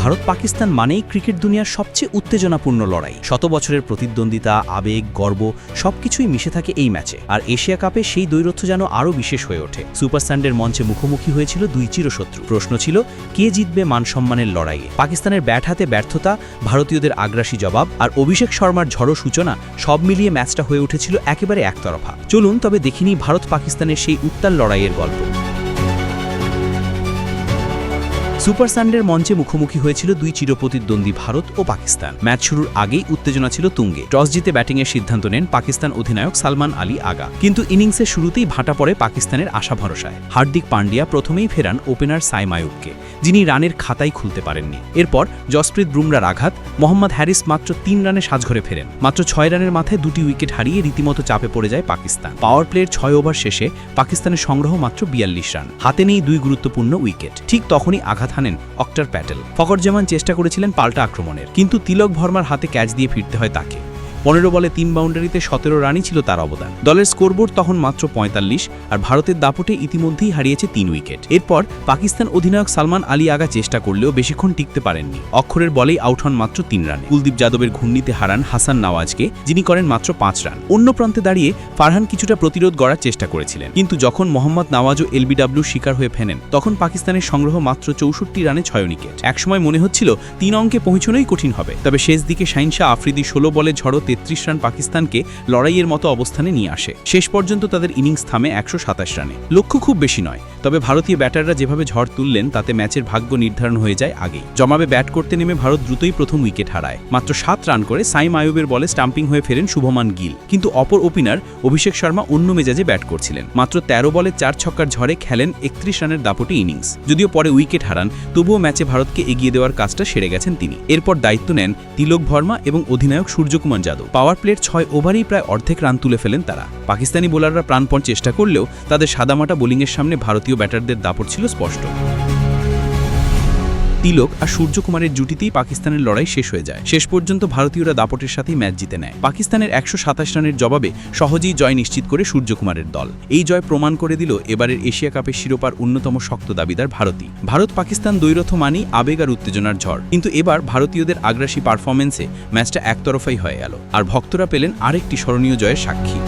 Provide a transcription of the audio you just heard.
ভারত পাকিস্তান মানেই ক্রিকেট দুনিয়ার সবচেয়ে উত্তেজনাপূর্ণ লড়াই। শত বছরের প্রতিদ্বন্দ্বিতা, আবেগ, গর্ব সবকিছুই মিশে থাকে এই ম্যাচে। আর এশিয়া কাপে সেই দৈরথ্য যেন আরও বিশেষ হয়ে ওঠে। সুপার সানডের মঞ্চে মুখোমুখি হয়েছিল দুই চিরশত্রু। প্রশ্ন ছিল, কে জিতবে মানসম্মানের লড়াইয়ে? পাকিস্তানের ব্যাট হাতে ব্যর্থতা, ভারতীয়দের আগ্রাসী জবাব আর অভিষেক শর্মার ঝড়ো সূচনা সব মিলিয়ে ম্যাচটা হয়ে উঠেছিল একেবারে একতরফা। চলুন তবে দেখিনি ভারত পাকিস্তানের সেই উত্তাল লড়াইয়ের গল্প। সুপার সানডের মঞ্চে মুখোমুখি হয়েছিল দুই চিরপ্রতিদ্বন্দ্বী ভারত ও পাকিস্তান। ম্যাচ শুরুর আগেই উত্তেজনা ছিল তুঙ্গে। টস জিতে ব্যাটিংয়ের সিদ্ধান্ত নেন পাকিস্তান অধিনায়ক সালমান আলী আগা। কিন্তু ইনিংসের শুরুতেই ভাটা পড়ে পাকিস্তানের আশা ভরসায়। হার্দিক পান্ডিয়া প্রথমেই ফেরান ওপেনার সাইম আয়ুবকে যিনি রানের খাতাই খুলতে পারেননি। এরপর জসপ্রীত বুমরার আঘাত, মোহাম্মদ হ্যারিস মাত্র তিন রানে সাজঘরে ফেরেন। মাত্র ছয় রানের মাথায় দুটি উইকেট হারিয়ে রীতিমতো চাপে পড়ে যায় পাকিস্তান। পাওয়ার প্লের ছয় ওভার শেষে পাকিস্তানের সংগ্রহ মাত্র বিয়াল্লিশ রান। হাতে নেই দুই গুরুত্বপূর্ণ উইকেট। ঠিক তখনই আঘাত হানেন অক্টার প্যাটেল। ফকরজামান চেষ্টা করেছিলেন পাল্টা আক্রমণের, কিন্তু তিলক ভর্মার হাতে ক্যাচ দিয়ে ফিরতে হয় তাকে। পনেরো বলে তিন বাউন্ডারিতে সতেরো রানই ছিল তার অবদান। দলের স্কোরবোর্ড তখন মাত্র পঁয়তাল্লিশ, আর ভারতের দাপটে ইতিমধ্যেই হারিয়েছে তিন উইকেট। এরপর পাকিস্তান অধিনায়ক সালমান আলী আগা চেষ্টা করলেও বেশিক্ষণ টিকতে পারেননি। অক্ষরের বলেই আউট হন মাত্র তিন রানে। কুলদীপ যাদবের ঘূর্ণিতে হারান হাসান নওয়াজকে, যিনি করেন মাত্র পাঁচ রান। অন্য প্রান্তে দাঁড়িয়ে ফারহান কিছুটা প্রতিরোধ গড়ার চেষ্টা করেছিলেন। কিন্তু যখন মোহাম্মদ নওয়াজও এলবিডাব্লিউ শিকার হয়ে ফেনেন তখন পাকিস্তানের সংগ্রহ মাত্র চৌষট্টি রানে ছয় উইকেট। একসময় মনে হচ্ছিল তিন অঙ্কে পৌঁছনোই কঠিন হবে। তবে শেষ দিকে শাহিনশাহ আফ্রিদি ষোলো বলে ঝড়ো রান পাকিস্তানকে লড়াইয়ের মতো অবস্থানে নিয়ে আসে। শেষ পর্যন্ত তাদের ইনিংস থামে একশো সাতাশ রানে। লক্ষ্য খুব বেশি নয়, তবে ভারতীয় ব্যাটাররা যেভাবে ঝড় তুললেন, তাতে ম্যাচের ভাগ্য নির্ধারণ হয়ে যায় আগেই। জমাবে ব্যাট করতে নেমে ভারত দ্রুতই প্রথম উইকেট হারায়। মাত্র সাত রান করে সাইম আয়ুবের বলে স্টাম্পিং হয়ে ফেরেন শুভমান গিল। কিন্তু অপর ওপেনার অভিষেক শর্মা অন্য মেজাজে ব্যাট করছিলেন। মাত্র তেরো বলে চার ছক্কার ঝড়ে খেলেন একত্রিশ রানের দাপটি ইনিংস। যদিও পরে উইকেট হারান, তবুও ম্যাচে ভারতকে এগিয়ে দেওয়ার কাজটা সেরে গেছেন তিনি। এরপর দায়িত্ব নেন তিলক ভর্মা এবং অধিনায়ক সূর্যকুমার যাদব। পাওয়ার প্লের ছয় ওভারেই প্রায় অর্ধেক রান তুলে ফেলেন তারা। পাকিস্তানি বোলাররা প্রাণপণ চেষ্টা করলেও তাদের সাদামাটা বোলিংয়ের সামনে ভারতীয় ব্যাটারদের দাপট ছিল স্পষ্ট। তিলক আর সূর্যকুমারের জুটিতেই পাকিস্তানের লড়াই শেষ হয়ে যায়। শেষ পর্যন্ত ভারতীয়রা দাপটের সাথেই ম্যাচ জিতে নেয়। পাকিস্তানের একশো সাতাশ রানের জবাবে সহজেই জয় নিশ্চিত করে সূর্যকুমারের দল। এই জয় প্রমাণ করে দিল এবারের এশিয়া কাপের শিরোপার অন্যতম শক্ত দাবিদার ভারতই। ভারত পাকিস্তান দ্বৈরথ মানেই আবেগ আর উত্তেজনার ঝড়। কিন্তু এবার ভারতীয়দের আগ্রাসী পারফরমেন্সে ম্যাচটা একতরফাই হয়ে গেল। আর ভক্তরা পেলেন আরেকটি স্মরণীয় জয়ের সাক্ষী।